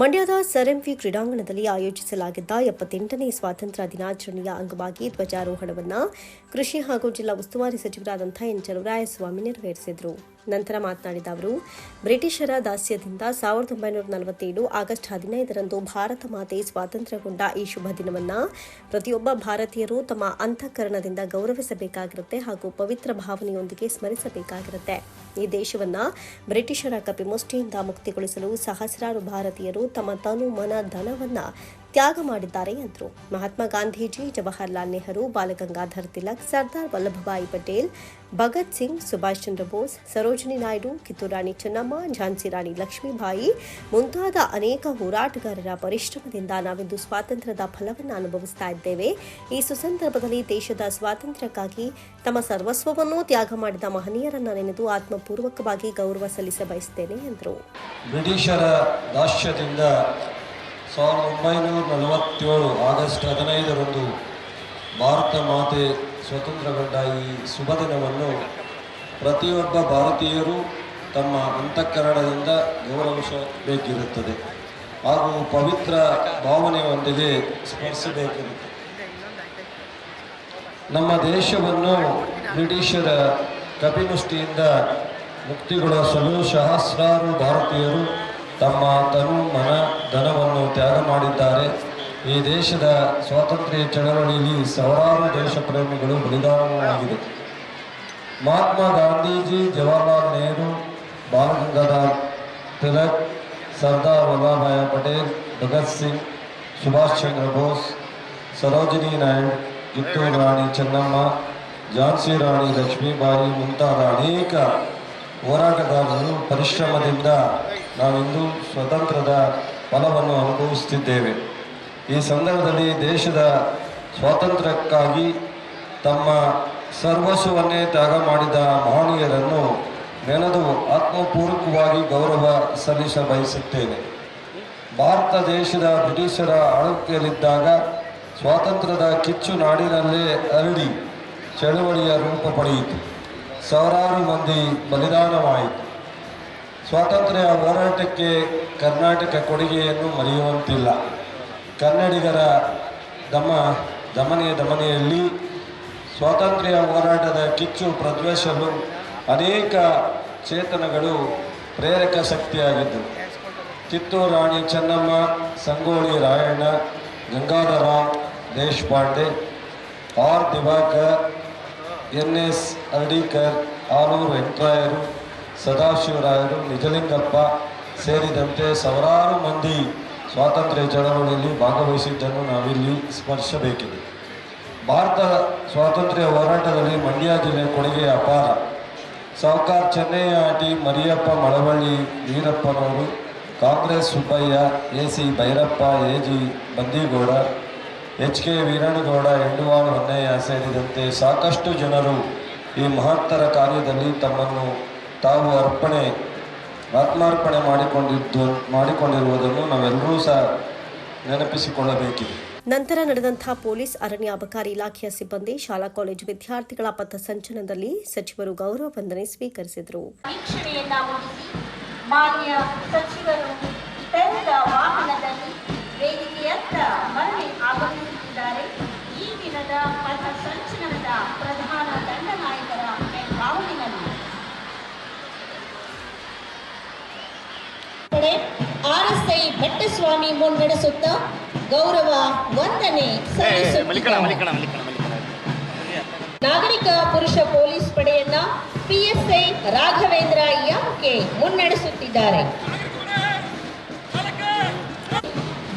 ಮಂಡ್ಯದ sir MV ಕ್ರೀಡಾಂಗಣದಲ್ಲಿ ಆಯೋಜಿಸಲಾಗಿದ್ದ ಎಪ್ಪತ್ತೆಂಟನೇ ಸ್ವಾತಂತ್ರ್ಯ ದಿನಾಚರಣೆಯ ಅಂಗವಾಗಿ ಧ್ವಜಾರೋಹಣವನ್ನು ಕೃಷಿ ಹಾಗೂ ಜಿಲ್ಲಾ ಉಸ್ತುವಾರಿ ಸಚಿವರಾದಂಥ ಎನ್ ಚಲುವರಾಯಸ್ವಾಮಿ ನೆರವೇರಿಸಿದರು. ನಂತರ ಮಾತನಾಡಿದ ಅವರು, ಬ್ರಿಟಿಷರ ದಾಸ್ಯದಿಂದ ಸಾವಿರದ ಒಂಬೈನೂರ ನಲವತ್ತೇಳು ಆಗಸ್ಟ್ ಹದಿನೈದರಂದು ಭಾರತ ಮಾತೆ ಸ್ವಾತಂತ್ರ್ಯಗೊಂಡ ಈ ಶುಭ ದಿನವನ್ನು ಪ್ರತಿಯೊಬ್ಬ ಭಾರತೀಯರು ತಮ್ಮ ಅಂತಃಕರಣದಿಂದ ಗೌರವಿಸಬೇಕಾಗಿರುತ್ತೆ ಹಾಗೂ ಪವಿತ್ರ ಭಾವನೆಯೊಂದಿಗೆ ಸ್ಮರಿಸಬೇಕಾಗಿರುತ್ತೆ. ಈ ದೇಶವನ್ನ ಬ್ರಿಟಿಷರ ಕಪಿಮುಷ್ಟಿಯಿಂದ ಮುಕ್ತಿಗೊಳಿಸಲು ಸಹಸ್ರಾರು ಭಾರತೀಯರು ತಮ್ಮ ತನು ಮನ ಧನವನ್ನ ತ್ಯಾಗ ಮಾಡಿದ್ದಾರೆ ಎಂದರು. ಮಹಾತ್ಮ ಗಾಂಧೀಜಿ, ಜವಾಹರ್ಲಾಲ್ ನೆಹರು, ಬಾಲಗಂಗಾಧರ್ ತಿಲಕ್, ಸರ್ದಾರ್ ವಲ್ಲಭಭಾಯಿ ಪಟೇಲ್, ಭಗತ್ ಸಿಂಗ್, ಸುಭಾಷ್ ಚಂದ್ರ ಬೋಸ್, ಸರೋಜಿನಿ ನಾಯ್ಡು, ಕಿತ್ತೂರಾಣಿ ಚೆನ್ನಮ್ಮ, ಝಾನ್ಸಿ ರಾಣಿ ಲಕ್ಷ್ಮೀಬಾಯಿ ಮುಂತಾದ ಅನೇಕ ಹೋರಾಟಗಾರರ ಪರಿಶ್ರಮದಿಂದ ನಾವಿಂದು ಸ್ವಾತಂತ್ರ್ಯದ ಫಲವನ್ನು ಅನುಭವಿಸ್ತಾ ಇದ್ದೇವೆ. ಈ ಸುಸಂದರ್ಭದಲ್ಲಿ ದೇಶದ ಸ್ವಾತಂತ್ರ್ಯಕ್ಕಾಗಿ ತಮ್ಮ ಸರ್ವಸ್ವವನ್ನು ತ್ಯಾಗ ಮಾಡಿದ ಮಹನೀಯರನ್ನ ನೆನೆದು ಆತ್ಮಪೂರ್ವಕವಾಗಿ ಗೌರವ ಸಲ್ಲಿಸ ಬಯಸುತ್ತೇನೆ ಎಂದರು. ಬ್ರಿಟಿಷರ ದಾಸ್ಯದಿಂದ ಸಾವಿರದ ಒಂಬೈನೂರ ನಲವತ್ತೇಳು ಆಗಸ್ಟ್ ಹದಿನೈದರಂದು ಭಾರತ ಮಾತೆ ಸ್ವತಂತ್ರಗೊಂಡ ಈ ಶುಭ ದಿನವನ್ನು ಪ್ರತಿಯೊಬ್ಬ ಭಾರತೀಯರು ತಮ್ಮ ಅಂತಃಕರಣದಿಂದ ಗೌರವಿಸಬೇಕಿರುತ್ತದೆ ಹಾಗೂ ಪವಿತ್ರ ಭಾವನೆಯೊಂದಿಗೆ ಸ್ಮರಿಸಬೇಕಿರುತ್ತದೆ. ನಮ್ಮ ದೇಶವನ್ನು ಬ್ರಿಟಿಷರ ಕಪಿಮುಷ್ಟಿಯಿಂದ ಮುಕ್ತಿಗೊಳಿಸಲು ಸಹಸ್ರಾರು ಭಾರತೀಯರು ತಮ್ಮ ತನು ಮನ ಧನವನ್ನು ತ್ಯಾಗ ಮಾಡಿದ್ದಾರೆ. ಈ ದೇಶದ ಸ್ವಾತಂತ್ರ್ಯ ಚಳವಳಿಯಲ್ಲಿ ಸಾವಿರಾರು ದೇಶ ಪ್ರೇಮಿಗಳು ಬಲಿದಾನವಾಗಿದೆ ಮಹಾತ್ಮ ಗಾಂಧೀಜಿ, ಜವಾಹರ್ಲಾಲ್ ನೆಹರು ಬಾಲಗಂಗಾಧರ್ ತಿಲಕ್, ಸರ್ದಾರ್ ವಲ್ಲಭಾಯ್ ಪಟೇಲ್, ಭಗತ್ ಸಿಂಗ್, ಸುಭಾಷ್ ಚಂದ್ರ ಬೋಸ್, ಸರೋಜಿನಿ ನಾಯ್ಡು, ಕಿತ್ತೂರು ರಾಣಿ ಚೆನ್ನಮ್ಮ, ಝಾನ್ಸಿ ರಾಣಿ ಲಕ್ಷ್ಮೀಬಾಯಿ ಮುಂತಾದ ಅನೇಕ ಹೋರಾಟಗಾರರು ಪರಿಶ್ರಮದಿಂದ ನಾವಿಂದು ಸ್ವತಂತ್ರದ ಫಲವನ್ನು ಅನುಭವಿಸುತ್ತಿದ್ದೇವೆ. ಈ ಸಂದರ್ಭದಲ್ಲಿ ದೇಶದ ಸ್ವಾತಂತ್ರ್ಯಕ್ಕಾಗಿ ತಮ್ಮ ಸರ್ವಸ್ವವನ್ನೇ ತ್ಯಾಗ ಮಾಡಿದ ಮಹನೀಯರನ್ನು ನೆನೆದು ಆತ್ಮಪೂರ್ವಕವಾಗಿ ಗೌರವ ಸಲ್ಲಿಸ ಬಯಸುತ್ತೇನೆ. ಭಾರತ ದೇಶದ ಬ್ರಿಟಿಷರ ಆಳ್ವಿಕೆಯಲ್ಲಿದ್ದಾಗ ಸ್ವಾತಂತ್ರ್ಯದ ಕಿಚ್ಚು ನಾಡಿನಲ್ಲೇ ಹರಡಿ ಚಳವಳಿಯ ರೂಪ ಪಡೆಯಿತು. ಸಾವಿರಾರು ಮಂದಿ ಬಲಿದಾನವಾಯಿತು. ಸ್ವಾತಂತ್ರ್ಯ ಹೋರಾಟಕ್ಕೆ ಕರ್ನಾಟಕ ಕೊಡುಗೆಯನ್ನು ಮರೆಯುವಂತಿಲ್ಲ. ಕನ್ನಡಿಗರ ದಮ, ದಮನೆಯ ದಮನೆಯಲ್ಲಿ ಸ್ವಾತಂತ್ರ್ಯ ಹೋರಾಟದ ಕಿಚ್ಚು ಪ್ರಜ್ವಲಿಸಲು ಅನೇಕ ಚೇತನಗಳು ಪ್ರೇರಕ ಶಕ್ತಿಯಾಗಿದ್ದವು Kittur Rani Chennamma, Sangolli Rayanna Gangadharrao Deshpande, R Diwakar, N S Ardikar, Alur ವೆಂಕರಾಯರು ಸದಾಶಿವರಾಯರು ನಿಜಲಿಂಗಪ್ಪ ಸೇರಿದಂತೆ ಸಾವಿರಾರು ಮಂದಿ ಸ್ವಾತಂತ್ರ್ಯ ಚಳವಳಿಯಲ್ಲಿ ಭಾಗವಹಿಸಿದ್ದನ್ನು ನಾವಿಲ್ಲಿ ಸ್ಮರಿಸಬೇಕಿದೆ. ಭಾರತ ಸ್ವಾತಂತ್ರ್ಯ ಹೋರಾಟದಲ್ಲಿ ಮಂಡ್ಯ ಜಿಲ್ಲೆ ಕೊಡುಗೆ ಅಪಾರ. Savukar Chennaiah Ati Mariyappa Malavalli ವೀರಪ್ಪನವರು, Congress Subbaiah A C Bhyrappa A G Bandigowda, H K Veeranagowda ಎಂಡುವಾಳು Honnaiah ಸೇರಿದಂತೆ ಸಾಕಷ್ಟು ಜನರು ಈ ಮಹತ್ತರ ಕಾರ್ಯದಲ್ಲಿ ತಮ್ಮನ್ನು ತಾವು ಅರ್ಪಣೆ ಆತ್ಮಾರ್ಪಣೆ ಮಾಡಿಕೊಂಡಿದ್ದು ಮಾಡಿಕೊಂಡಿರುವುದನ್ನು ನಾವೆಲ್ಲರೂ ಸಹ ನೆನಪಿಸಿಕೊಳ್ಳಬೇಕಿದೆ. ನಂತರ ನಡೆದಂತಹ ಪೊಲೀಸ್ ಅರಣ್ಯ ಅಬಕಾರಿ ಇಲಾಖೆಯ ಸಿಬ್ಬಂದಿ ಶಾಲಾ ಕಾಲೇಜು ವಿದ್ಯಾರ್ಥಿಗಳ ಪಥಸಂಚಲನದಲ್ಲಿ ಸಚಿವರು ಗೌರವ ವಂದನೆ ಸ್ವೀಕರಿಸಿದರು. ಮಾನ್ಯ ಸಚಿವರು ತೆರೆದ ವಾಹನದಲ್ಲಿ ವೇದಿಕೆಯತ್ತ ಮರಳಿ ಆಗಮಿಸುತ್ತಿದ್ದಾರೆ. ಈ ದಿನದ ಭಟ್ಟಸ್ವಾಮಿ ಮುನ್ನಡೆಸುತ್ತ ಗೌರವ ವಂದನೆ ನಾಗರಿಕ ಪುರುಷ ಪೊಲೀಸ್ ಪಡೆಯನ್ನ ಪಿಎಸ್ಐ ರಾಘವೇಂದ್ರ ಎಂಕೆ ಮುನ್ನಡೆಸುತ್ತಿದ್ದಾರೆ.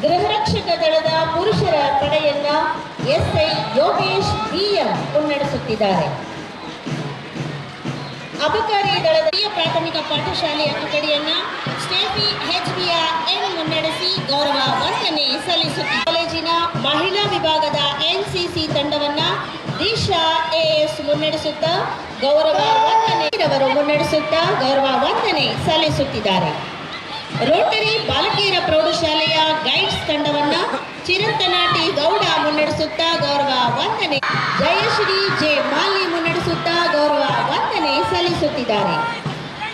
ಗೃಹರಕ್ಷಕ ದಳದ ಪುರುಷರ ಪಡೆಯನ್ನ ಎಸ್ಐ ಯೋಗೇಶ್ ಬಿಎಂ ಮುನ್ನಡೆಸುತ್ತಿದ್ದಾರೆ. ಅಬಕಾರಿ ದಳದ ಪ್ರಾಥಮಿಕ ಪಾಠಶಾಲೆಯ ತುಕಡಿಯನ್ನ ಸ್ಟೇಫಿ ಎಚ್ಬಿಆರ್ ಎನ್ ಗೌರವ ವಂದನೆ ಸಲ್ಲಿಸುತ್ತಿದೆ ಕಾಲೇಜಿನ ಮಹಿಳಾ ವಿಭಾಗದ ಎನ್ಸಿಸಿ ತಂಡವನ್ನ ದಿಶಾ ಎಎಸ್ ಮುನ್ನಡೆಸುತ್ತಾ ಗೌರವ ವಂದನೆ ಅವರು ಮುನ್ನಡೆಸುತ್ತಾ ಗೌರವ ವಂದನೆ ಸಲ್ಲಿಸುತ್ತಿದ್ದಾರೆ. ರೋಟರಿ ಬಾಲಕಿಯರ ಪ್ರೌಢಶಾಲೆಯ ಗೈಡ್ಸ್ ತಂಡವನ್ನ ಚಿರಂತನಾಟಿ ಗೌಡ ಮುನ್ನಡೆಸುತ್ತಾ ಗೌರವ ವಂದನೆ ಜಯಶ್ರೀ ಜೆ ಮಾಲಿ ಮುನ್ನಡೆಸುತ್ತಾ ಗೌರವ ವಂದನೆ ಸಲ್ಲಿಸುತ್ತಿದ್ದಾರೆ.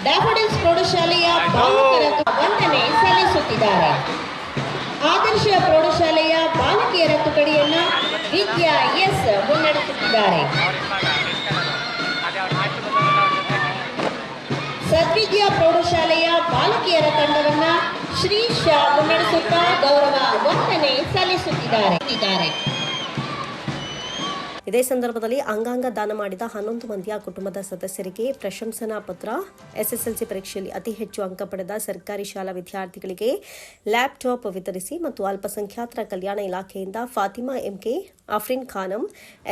ಡ್ಯಾಫಡಿಲ್ಸ್ ಪ್ರೌಢಶಾಲೆಯ ಬಾಲಕರ ವಂದನೆ ಸಲ್ಲಿಸುತ್ತಿದ್ದಾರೆ. ಆದರ್ಶ ಪ್ರೌಢಶಾಲೆಯ ಬಾಲಕಿಯರ ತುಕಡಿಯನ್ನು ವಿದ್ಯಾ ಎಸ್ ಮುನ್ನಡೆಸುತ್ತಿದ್ದಾರೆ. ಸದ್ವಿದ್ಯಾ ಪ್ರೌಢಶಾಲೆಯ ಬಾಲಕಿಯರ ತಂಡವನ್ನು ಶ್ರೀ ಶಾ ಮುನ್ನಡೆಸುತ್ತಾ ಗೌರವ ವಂದನೆ ಸಲ್ಲಿಸುತ್ತಿದ್ದಾರೆ. ಇದೇ ಸಂದರ್ಭದಲ್ಲಿ ಅಂಗಾಂಗ ದಾನ ಮಾಡಿದ ಹನ್ನೊಂದು ಮಂದಿಯ ಕುಟುಂಬದ ಸದಸ್ಯರಿಗೆ ಪ್ರಶಂಸನಾ ಪತ್ರ, ಎಸ್ಎಸ್ಎಲ್ಸಿ ಪರೀಕ್ಷೆಯಲ್ಲಿ ಅತಿ ಹೆಚ್ಚು ಅಂಕ ಪಡೆದ ಸರ್ಕಾರಿ ಶಾಲಾ ವಿದ್ಯಾರ್ಥಿಗಳಿಗೆ ಲ್ಯಾಪ್ಟಾಪ್ ವಿತರಿಸಿ ಮತ್ತು ಅಲ್ಪಸಂಖ್ಯಾತರ ಕಲ್ಯಾಣ ಇಲಾಖೆಯಿಂದ ಫಾತಿಮಾ ಎಂಕೆ ಆಫ್ರಿನ್ ಖಾನಂ,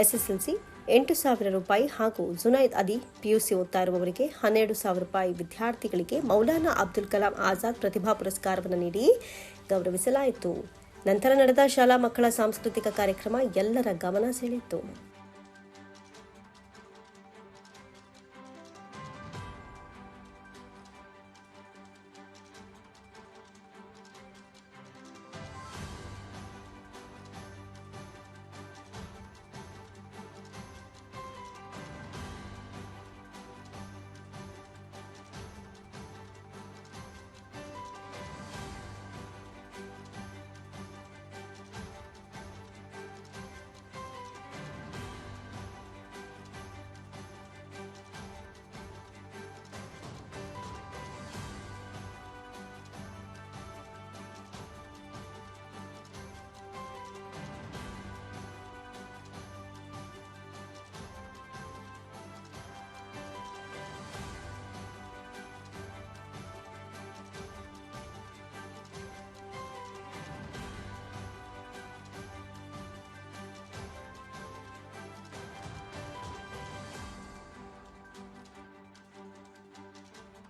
ಎಸ್ಎಸ್ಎಲ್ಸಿ ಎಂಟು ಸಾವಿರ ರೂಪಾಯಿ ಹಾಗೂ ಜುನೈದ್ ಅದಿ ಪಿಯುಸಿ ಓದ್ತಾ ಇರುವವರಿಗೆ ಹನ್ನೆರಡು ಸಾವಿರ ರೂಪಾಯಿ ವಿದ್ಯಾರ್ಥಿಗಳಿಗೆ ಮೌಲಾನಾ ಅಬ್ದುಲ್ ಕಲಾಂ ಆಜಾದ್ ಪ್ರತಿಭಾ ಪುರಸ್ಕಾರವನ್ನು ನೀಡಿ ಗೌರವಿಸಲಾಯಿತು. ನಂತರ ನಡೆದ ಶಾಲಾ ಮಕ್ಕಳ ಸಾಂಸ್ಕೃತಿಕ ಕಾರ್ಯಕ್ರಮ ಎಲ್ಲರ ಗಮನ ಸೆಳೆಯಿತು.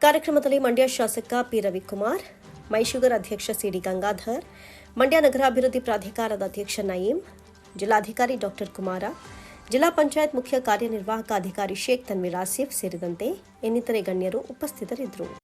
ಕಾರ್ಯಕ್ರಮದಲ್ಲಿ ಮಂಡ್ಯ ಶಾಸಕ ಪಿ ರವಿಕುಮಾರ್ ಮೈಶುಗರ್ ಅಧ್ಯಕ್ಷ ಸಿಡಿ ಗಂಗಾಧರ್, ಮಂಡ್ಯ ನಗರಾಭಿವೃದ್ಧಿ ಪ್ರಾಧಿಕಾರದ ಅಧ್ಯಕ್ಷ ನಯೀಂ, ಜಿಲ್ಲಾಧಿಕಾರಿ ಡಾಕ್ಟರ್ ಕುಮಾರ, ಜಿಲ್ಲಾ ಪಂಚಾಯತ್ ಮುಖ್ಯ ಕಾರ್ಯನಿರ್ವಾಹಕ ಅಧಿಕಾರಿ ಶೇಖ್ ತನ್ವೀರ್ ಆಸಿಫ್ ಸೇರಿದಂತೆ ಇನ್ನಿತರೆ ಗಣ್ಯರು ಉಪಸ್ಥಿತರಿದ್ದರು.